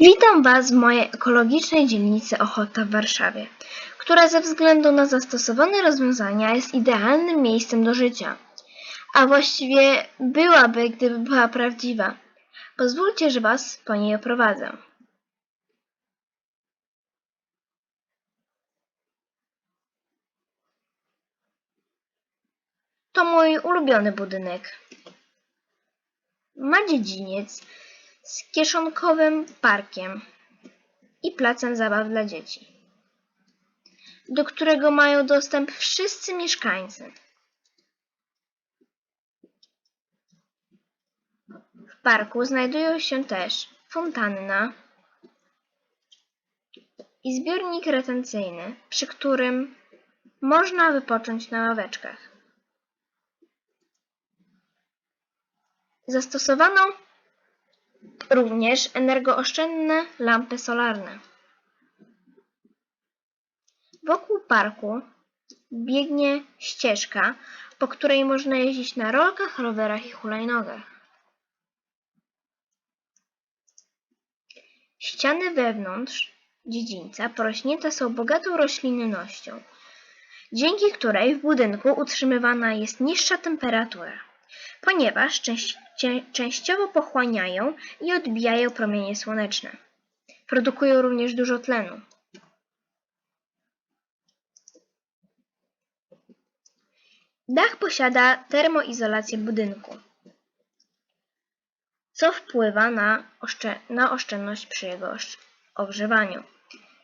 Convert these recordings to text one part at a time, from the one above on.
Witam Was w mojej ekologicznej dzielnicy Ochota w Warszawie, która ze względu na zastosowane rozwiązania jest idealnym miejscem do życia. A właściwie byłaby, gdyby była prawdziwa. Pozwólcie, że Was po niej oprowadzę. To mój ulubiony budynek. Ma dziedziniec z kieszonkowym parkiem i placem zabaw dla dzieci, do którego mają dostęp wszyscy mieszkańcy. W parku znajdują się też fontanna i zbiornik retencyjny, przy którym można wypocząć na ławeczkach. Zastosowano również energooszczędne lampy solarne. Wokół parku biegnie ścieżka, po której można jeździć na rolkach, rowerach i hulajnogach. Ściany wewnątrz dziedzińca porośnięte są bogatą roślinnością, dzięki której w budynku utrzymywana jest niższa temperatura, ponieważ częściowo pochłaniają i odbijają promienie słoneczne. Produkują również dużo tlenu. Dach posiada termoizolację budynku, co wpływa na, na oszczędność przy jego ogrzewaniu.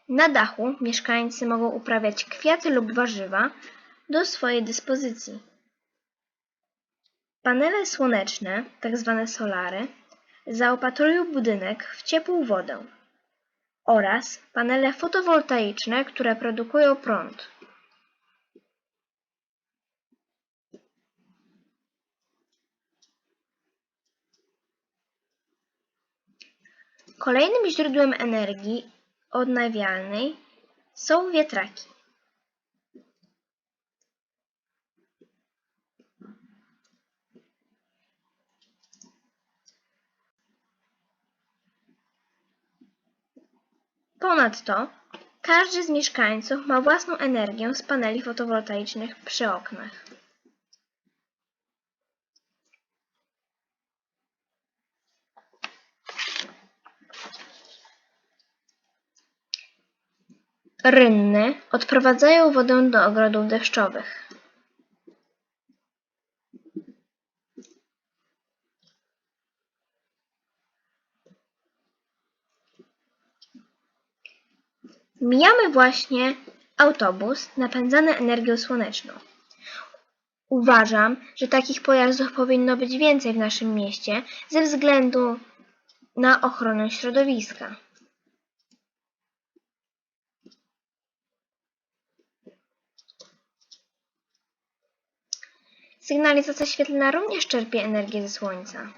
Na dachu mieszkańcy mogą uprawiać kwiaty lub warzywa do swojej dyspozycji. Panele słoneczne, tzw. solary, zaopatrują budynek w ciepłą wodę oraz panele fotowoltaiczne, które produkują prąd. Kolejnym źródłem energii odnawialnej są wiatraki. Ponadto każdy z mieszkańców ma własną energię z paneli fotowoltaicznych przy oknach. Rynny odprowadzają wodę do ogrodów deszczowych. Mijamy właśnie autobus napędzany energią słoneczną. Uważam, że takich pojazdów powinno być więcej w naszym mieście ze względu na ochronę środowiska. Sygnalizacja świetlna również czerpie energię ze słońca.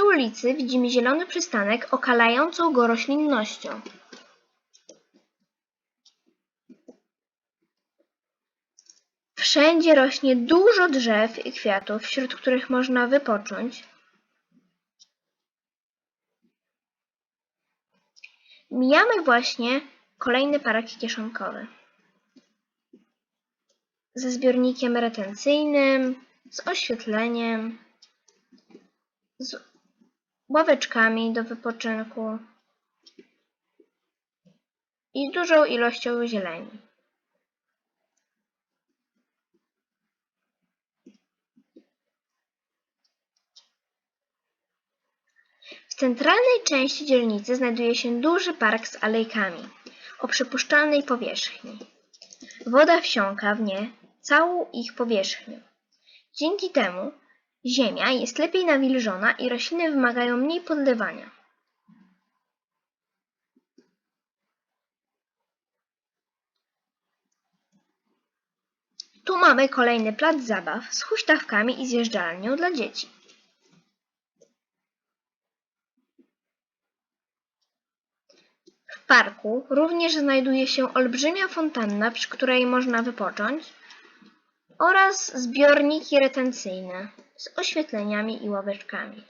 Przy ulicy widzimy zielony przystanek okalającą go roślinnością. Wszędzie rośnie dużo drzew i kwiatów, wśród których można wypocząć. Mijamy właśnie kolejny park kieszonkowy ze zbiornikiem retencyjnym, z oświetleniem, z ławeczkami do wypoczynku i dużą ilością zieleni. W centralnej części dzielnicy znajduje się duży park z alejkami o przypuszczalnej powierzchni. Woda wsiąka w nie całą ich powierzchnię. Dzięki temu ziemia jest lepiej nawilżona i rośliny wymagają mniej podlewania. Tu mamy kolejny plac zabaw z huśtawkami i zjeżdżalnią dla dzieci. W parku również znajduje się olbrzymia fontanna, przy której można wypocząć, oraz zbiorniki retencyjne z oświetleniami i ławeczkami.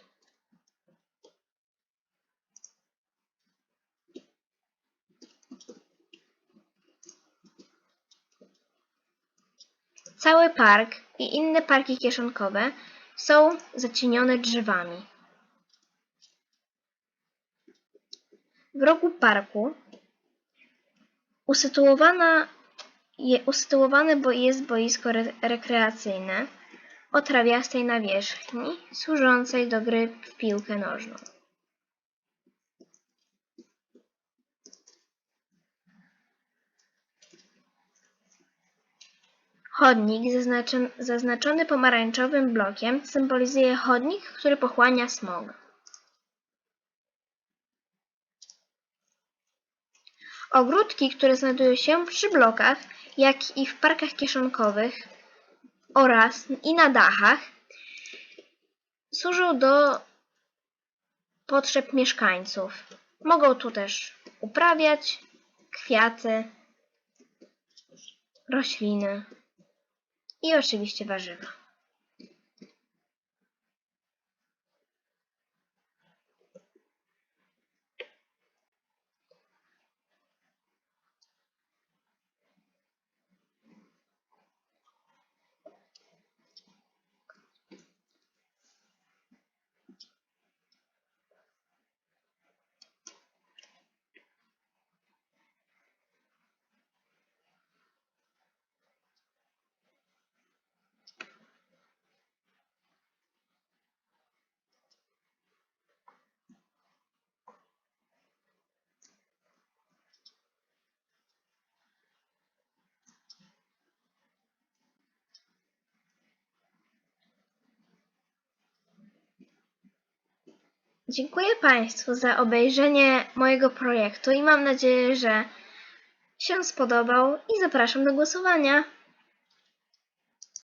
Cały park i inne parki kieszonkowe są zacienione drzewami. W rogu parku usytuowana, je, usytuowane jest boisko re, rekreacyjne o trawiastej nawierzchni służącej do gry w piłkę nożną. Chodnik zaznaczon- zaznaczony pomarańczowym blokiem symbolizuje chodnik, który pochłania smog. Ogródki, które znajdują się przy blokach, jak i w parkach kieszonkowych oraz i na dachach, służą do potrzeb mieszkańców. Mogą tu też uprawiać kwiaty, rośliny i oczywiście warzywa. Dziękuję Państwu za obejrzenie mojego projektu i mam nadzieję, że się spodobał i zapraszam do głosowania.